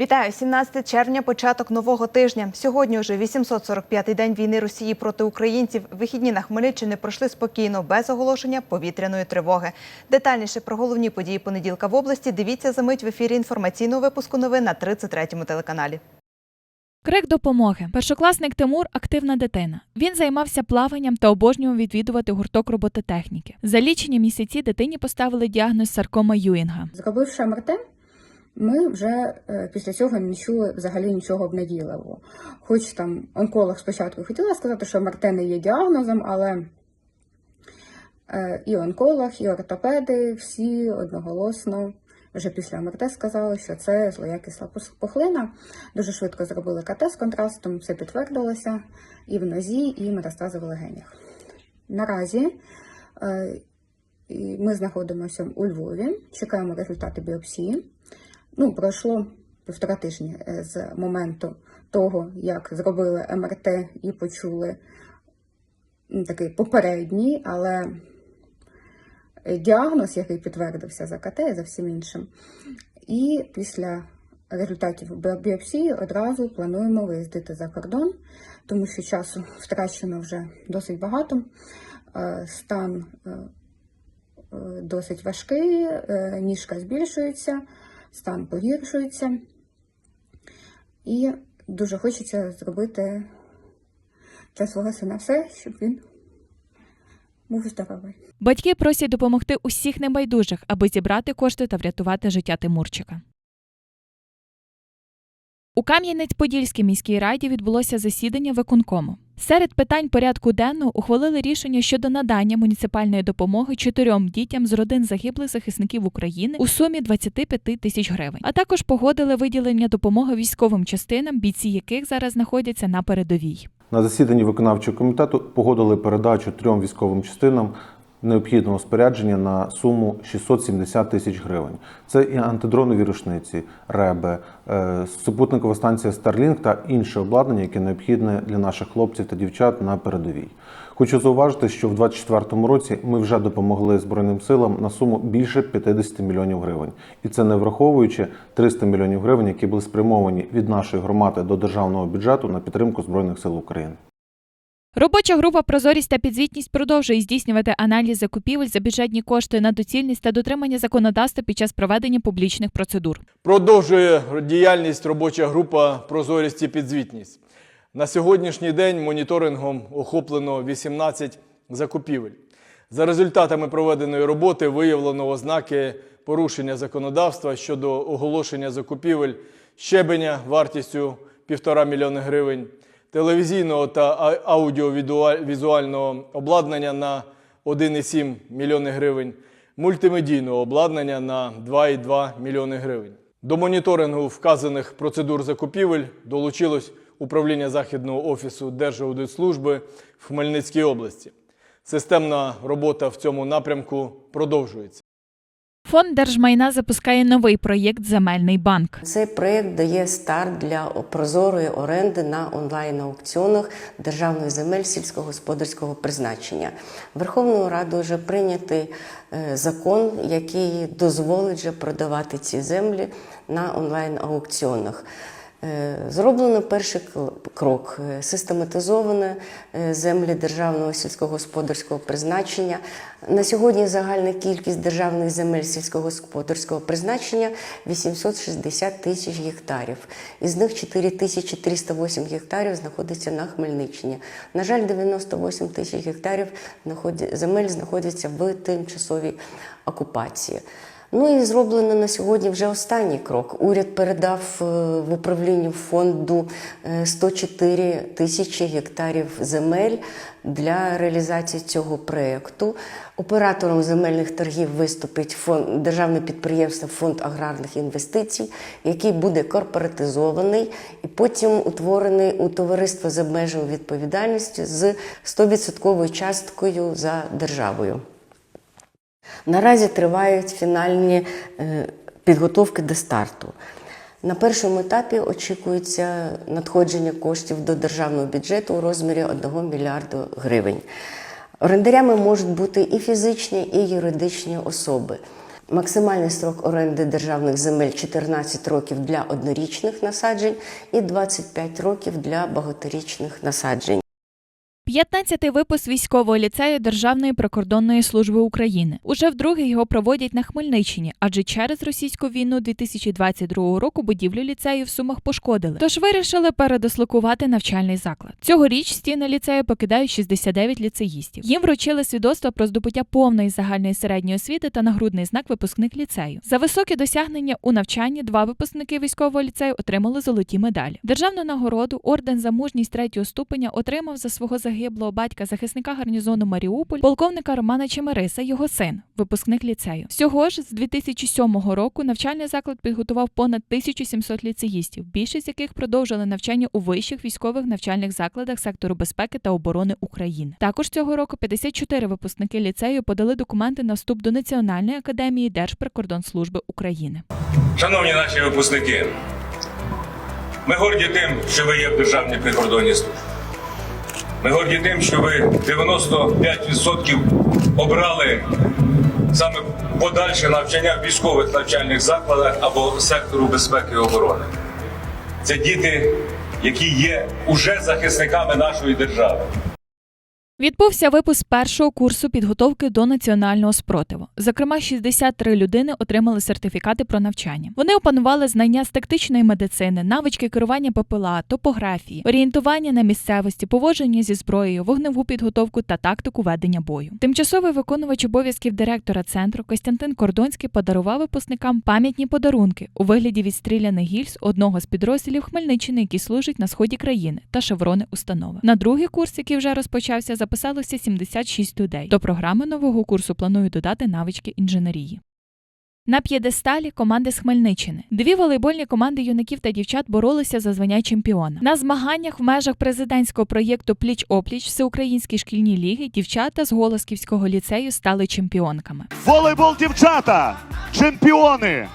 Вітаю! 17 червня, початок нового тижня. Сьогодні вже 845-й день війни Росії проти українців. Вихідні на Хмельниччині пройшли спокійно, без оголошення повітряної тривоги. Детальніше про головні події понеділка в області дивіться за мить в ефірі інформаційного випуску новин на 33-му телеканалі. Крик допомоги. Першокласник Тимур активна дитина. Він займався плаванням та обожнював відвідувати гурток робототехніки. За лічені місяці дитині поставили діагноз саркома Юінга. Зробивши МРТ, ми вже е, після цього не чули взагалі нічого обнадійливого. Хоч там онколог спочатку хотіла сказати, що МРТ не є діагнозом, але е, і онколог, і ортопеди всі одноголосно вже після МРТ сказали, що це злоякісна пус- пухлина. Дуже швидко зробили КТ з контрастом, все підтвердилося і в нозі, і метастази в легенях. Наразі е, ми знаходимося у Львові, чекаємо результати біопсії. Ну, пройшло півтора тижні е, з моменту того, як зробили МРТ і почули такий попередній, але е, діагноз, який підтвердився за КТ і за всім іншим. І після результатів біопсії одразу плануємо виїздити за кордон, тому що часу втрачено вже досить багато. Е, Стан досить важкий, ніжка збільшується, стан погіршується. І дуже хочеться зробити для свого сина все, щоб він був здоровий. Батьки просять допомогти усіх небайдужих, аби зібрати кошти та врятувати життя Тимурчика. У Кам'янець-Подільській міській раді відбулося засідання виконкому. Серед питань порядку денного ухвалили рішення щодо надання муніципальної допомоги чотирьом дітям з родин загиблих захисників України у сумі 25 тисяч гривень, а також погодили виділення допомоги військовим частинам, бійці яких зараз знаходяться на передовій. На засіданні виконавчого комітету погодили передачу трьом військовим частинам необхідного спорядження на суму 670 тисяч гривень. Це і антидронові рушниці, реби, е, супутникова станція Starlink та інше обладнання, яке необхідне для наших хлопців та дівчат на передовій. Хочу зауважити, що в 2024 році ми вже допомогли Збройним силам на суму більше 50 мільйонів гривень. І це не враховуючи 300 мільйонів гривень, які були спрямовані від нашої громади до державного бюджету на підтримку Збройних сил України. Робоча група Прозорість та підзвітність продовжує здійснювати аналіз закупівель за бюджетні кошти на доцільність та дотримання законодавства під час проведення публічних процедур. Продовжує діяльність робоча група Прозорість і підзвітність. На сьогоднішній день моніторингом охоплено 18 закупівель. За результатами проведеної роботи виявлено ознаки порушення законодавства щодо оголошення закупівель щебеня вартістю 1,5 мільйони гривень, телевізійного та аудіовізуального обладнання на 1,7 мільйони гривень, мультимедійного обладнання на 2,2 мільйони гривень. До моніторингу вказаних процедур закупівель долучилось управління Західного офісу Держаудитслужби в Хмельницькій області. Системна робота в цьому напрямку продовжується. Фонд держмайна запускає новий проєкт Земельний банк. Цей проєкт дає старт для прозорої оренди на онлайн-аукціонах державної земель сільськогосподарського призначення. Верховною Радою вже прийнятий е, закон, який дозволить вже продавати ці землі на онлайн-аукціонах. Е, Зроблено перший крок Е, систематизовано е, землі державного сільськогосподарського призначення. На сьогодні загальна кількість державних земель сільськогосподарського призначення 860 тисяч гектарів. Із них 4308 гектарів знаходиться на Хмельниччині. На жаль, 98 тисяч гектарів земель знаходяться в тимчасовій окупації. Ну і зроблено на сьогодні вже останній крок. Уряд передав е, в управління фонду е, 104 тисячі гектарів земель для реалізації цього проєкту. Оператором земельних торгів виступить фонд, державне підприємство Фонд аграрних інвестицій, який буде корпоратизований і потім утворений у товариство з обмеженою відповідальністю з 100% часткою за державою. Наразі тривають фінальні е, підготовки до старту. На першому етапі очікується надходження коштів до державного бюджету у розмірі 1 мільярду гривень. Орендарями можуть бути і фізичні, і юридичні особи. Максимальний строк оренди державних земель 14 років для однорічних насаджень і 25 років для багаторічних насаджень. 15-й випуск військового ліцею Державної прикордонної служби України. Уже вдруге його проводять на Хмельниччині, адже через російську війну 2022 року будівлю ліцею в Сумах пошкодили. Тож вирішили передислокувати навчальний заклад. Цьогоріч стіни ліцею покидають 69 ліцеїстів. Їм вручили свідоцтво про здобуття повної загальної середньої освіти та нагрудний знак випускник ліцею. За високі досягнення у навчанні два випускники військового ліцею отримали золоті медалі. Державну нагороду орден за мужність третього ступеня отримав за свого загиблого батька захисника гарнізону Маріуполь, полковника Романа Чемериса, його син, випускник ліцею. Всього ж з 2007 року навчальний заклад підготував понад 1700 ліцеїстів, більшість яких продовжили навчання у вищих військових навчальних закладах сектору безпеки та оборони України. Також цього року 54 випускники ліцею подали документи на вступ до Національної академії Держприкордонслужби України. Шановні наші випускники, ми горді тим, що ви є в Державній прикордонній службі. Ми горді тим, що ви 95% обрали саме подальше навчання в військових навчальних закладах або сектору безпеки і оборони. Це діти, які є уже захисниками нашої держави. Відбувся випуск першого курсу підготовки до національного спротиву. Зокрема, 63 людини отримали сертифікати про навчання. Вони опанували знання з тактичної медицини, навички керування ППЛА, топографії, орієнтування на місцевості, поводження зі зброєю, вогневу підготовку та тактику ведення бою. Тимчасовий виконувач обов'язків директора центру Костянтин Кордонський подарував випускникам пам'ятні подарунки у вигляді відстріляних гільз одного з підрозділів Хмельниччини, які служать на сході країни, та шеврони установи. На другий курс, який вже розпочався, записалося 76 людей. До програми нового курсу планують додати навички інженерії. На п'єдесталі команди з Хмельниччини. Дві волейбольні команди юнаків та дівчат боролися за звання чемпіона. На змаганнях в межах президентського проєкту Пліч опліч всеукраїнські шкільні ліги дівчата з Голосківського ліцею стали чемпіонками. Волейбол дівчата, чемпіони.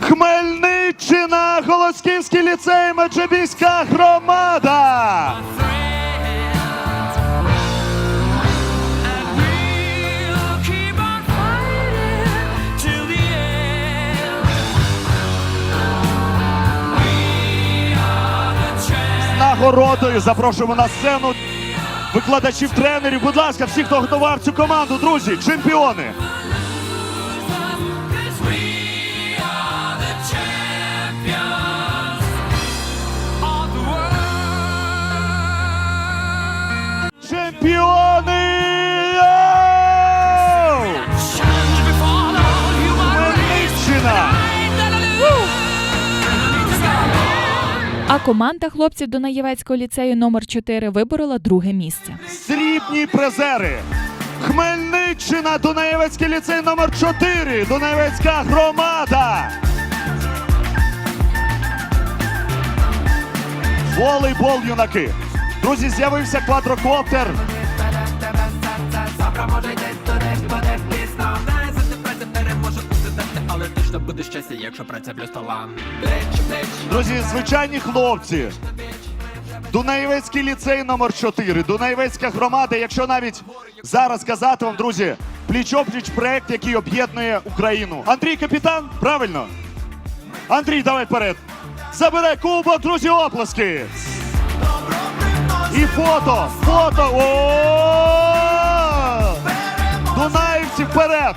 Хмельниччина, Голосківський ліцей, Меджибіська громада. Нагородою запрошуємо на сцену викладачів, тренерів. Будь ласка, всі, хто готував цю команду, друзі, чемпіони. Чемпіони! Команда хлопців Дунаєвецького ліцею номер 4 виборола друге місце. Срібні призери. Хмельниччина, Дунаєвецький ліцей номер 4 Дунаєвецька громада. Волейбол, юнаки. Друзі, з'явився квадрокоптер. Точно буде щастя, якщо праця талант. Друзі, звичайні хлопці. Дунаєвецький ліцей номер 4 Дунаєвецька громада. Якщо навіть зараз казати вам, друзі, пліч-опліч проект, який об'єднує Україну. Андрій капітан, правильно? Андрій, давай вперед. Забирай кубок, друзі, оплески. І фото, фото. О! Дунаївці вперед!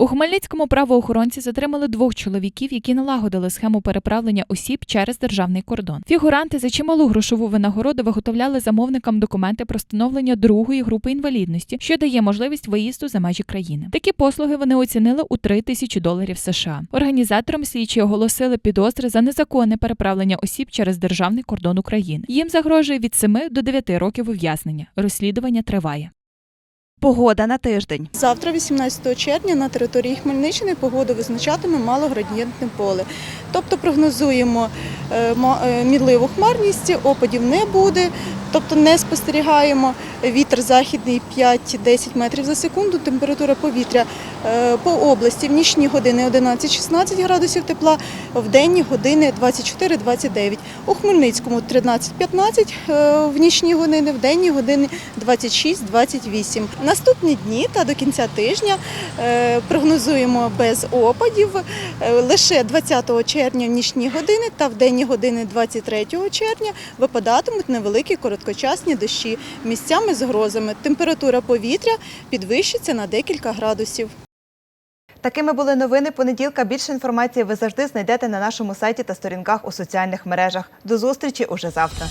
У Хмельницькому правоохоронці затримали двох чоловіків, які налагодили схему переправлення осіб через державний кордон. Фігуранти за чималу грошову винагороду виготовляли замовникам документи про встановлення другої групи інвалідності, що дає можливість виїзду за межі країни. Такі послуги вони оцінили у 3 тисячі доларів США. Організаторам слідчі оголосили підозри за незаконне переправлення осіб через державний кордон України. Їм загрожує від 7 до 9 років ув'язнення. Розслідування триває. Погода на тиждень. Завтра, 18 червня, на території Хмельниччини погоду визначатиме малоградієнтне поле. Тобто прогнозуємо е, е, мідливу хмарність, опадів не буде, тобто не спостерігаємо вітер західний 5-10 метрів за секунду. Температура повітря е, по області в нічні години 11-16 градусів тепла, в денні години 24-29. У Хмельницькому 13-15 е, в нічні години, в денні години 26-28. Наступні дні та до кінця тижня е, прогнозуємо без опадів. Лише 20 червня в нічні години та в денні години 23 червня випадатимуть невеликі короткочасні дощі місцями з грозами. Температура повітря підвищиться на декілька градусів. Такими були новини понеділка. Більше інформації ви завжди знайдете на нашому сайті та сторінках у соціальних мережах. До зустрічі уже завтра.